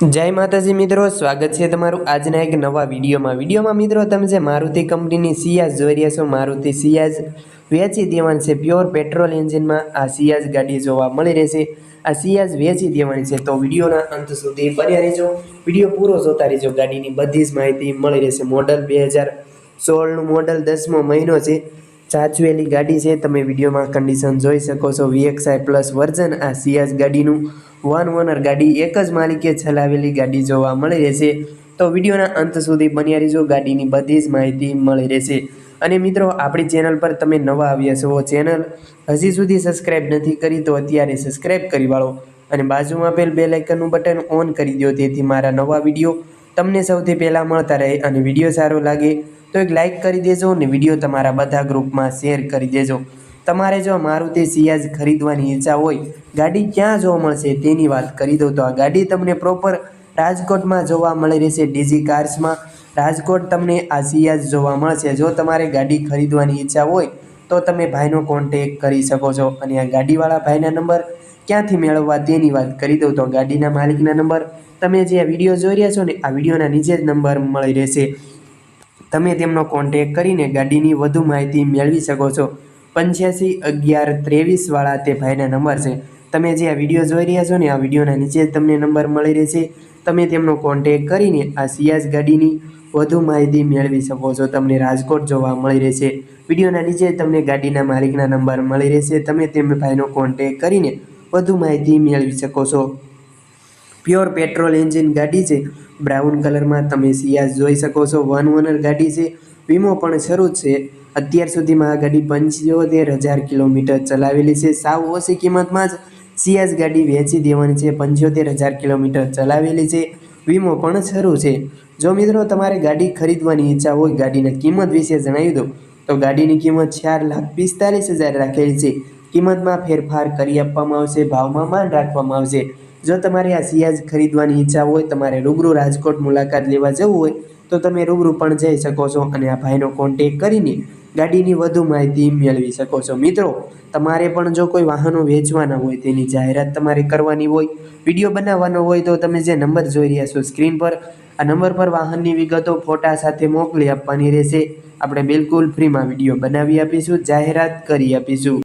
જય માતાજી મિત્રો, સ્વાગત છે તમારું આજના એક નવા વિડીયોમાં. વિડીયોમાં મિત્રો, તમે જે મારુતિ કંપનીની સિયાઝ જોઈ રહ્યા છો, મારુતિ સિયાઝ વેચી દેવાની છે, પ્યોર પેટ્રોલ એન્જિનમાં આ સિયાઝ ગાડી જોવા મળી રહેશે. આ સિયાઝ વેચી દેવાની છે, તો વિડીયોના અંત સુધી બન્યા રહેજો. વીડિયો પૂરો જોતા રહેજો, ગાડીની બધી જ માહિતી મળી રહેશે. મોડલ બે હજાર સોળનું મોડલ દસમો મહિનો છે. ચાચવેલી ગાડી છે. તમે વિડીયોમાં કન્ડિશન જોઈ શકો છો. વીએક્સઆઈ પ્લસ વર્ઝન આ સિયાઝ ગાડીનું વન ઓનર ગાડી, એક જ માલિકે ચલાવેલી ગાડી જોવા મળી રહેશે. તો વિડીયોના અંત સુધી બન્યા રહેજો. ગાડીની બધી જ માહિતી મળી રહેશે. અને મિત્રો, આપણી ચેનલ પર તમે નવા આવ્યા છો ચેનલ હજી સુધી સબસ્ક્રાઈબ નથી કરી તો અત્યારે સબસ્ક્રાઈબ કરી વાળો અને બાજુમાં આપેલ બે લાઇકનનું બટન ઓન કરી દો તેથી મારા નવા વીડિયો તમને સૌથી પહેલાં મળતા રહે અને વીડિયો સારો લાગે તો એક લાઇક કરી દેજો અને વીડિયો તમારા બધા ગ્રુપમાં શેર કરી દેજો. તમારે જો મારુતિ સિયાજ ખરીદવાની ઈચ્છા હોય, ગાડી ક્યાં જોવા મળશે તેની વાત કરી દઉં તો આ ગાડી તમને પ્રોપર રાજકોટમાં જોવા મળી રહેશે ડીજી કાર્સમાં રાજકોટ તમને આ સિયાજ જોવા મળશે. જો તમારે ગાડી ખરીદવાની ઈચ્છા હોય, તો તમે ભાઈનો કોન્ટેક કરી શકો છો. અને આ ગાડીવાળા ભાઈના નંબર ક્યાંથી મેળવવા તેની વાત કરી દઉં તો ગાડીના માલિકના નંબર તમે જે આ વીડિયો જોઈ રહ્યા છો ને, આ વિડીયોના નીચે જ નંબર મળી રહેશે. તમે તેમનો કોન્ટેક કરીને ગાડીની વધુ માહિતી મેળવી શકો છો. પંચ્યાસી અગિયાર ત્રેવીસવાળા તે ભાઈના નંબર છે. તમે જે આ વીડિયો જોઈ રહ્યા છો ને, આ વિડીયોના નીચે તમને નંબર મળી રહેશે. તમે તેમનો કોન્ટેક કરીને આ સિયાઝ ગાડીની વધુ માહિતી મેળવી શકો છો. તમને રાજકોટ જોવા મળી રહેશે. વિડીયોના નીચે તમને ગાડીના માલિકના નંબર મળી રહેશે. તમે તેમ ભાઈનો કોન્ટેક કરીને વધુ માહિતી મેળવી શકો છો. પ્યોર પેટ્રોલ એન્જિન ગાડી છે. બ્રાઉન કલરમાં તમે સિયાઝ જોઈ શકો છો. વન ઓનર ગાડી છે. વીમો પણ શરૂ છે. અત્યાર સુધીમાં આ ગાડી પંચોતેર હજાર કિલોમીટર ચલાવેલી છે. સાવ ઓછી કિંમતમાં જ સિયાઝ ગાડી વેચી દેવાની છે. પંચોતેર હજાર કિલોમીટર ચલાવેલી છે. વીમો પણ શરૂ છે. જો મિત્રો તમારે ગાડી ખરીદવાની ઈચ્છા હોય, ગાડીની કિંમત વિશે જણાવી દો. તો ગાડીની કિંમત ચાર લાખ પિસ્તાલીસ હજાર રાખેલી છે. કિંમતમાં ફેરફાર કરી આપવામાં આવશે, ભાવમાં માન રાખવામાં આવશે. જો તમારે આ સિયાજ ખરીદવાની ઈચ્છા હોય, તમારે રૂબરૂ રાજકોટ મુલાકાત લેવા જવું હોય, તો તમે રૂબરૂ પણ જઈ શકો છો અને આ ભાઈનો કોન્ટેક કરીને ગાડીની વધુ માહિતી મેળવી શકો છો. મિત્રો, તમારે પણ જો કોઈ વાહનો વેચવાના હોય, તેની જાહેરાત તમારે કરવાની હોય, વીડિયો બનાવવાનો હોય, તો તમે જે નંબર જોઈ રહ્યા છો સ્ક્રીન પર, આ નંબર પર વાહનની વિગતો ફોટા સાથે મોકલી આપવાની રહેશે. આપણે બિલકુલ ફ્રીમાં વીડિયો બનાવી આપીશું, જાહેરાત કરી આપીશું.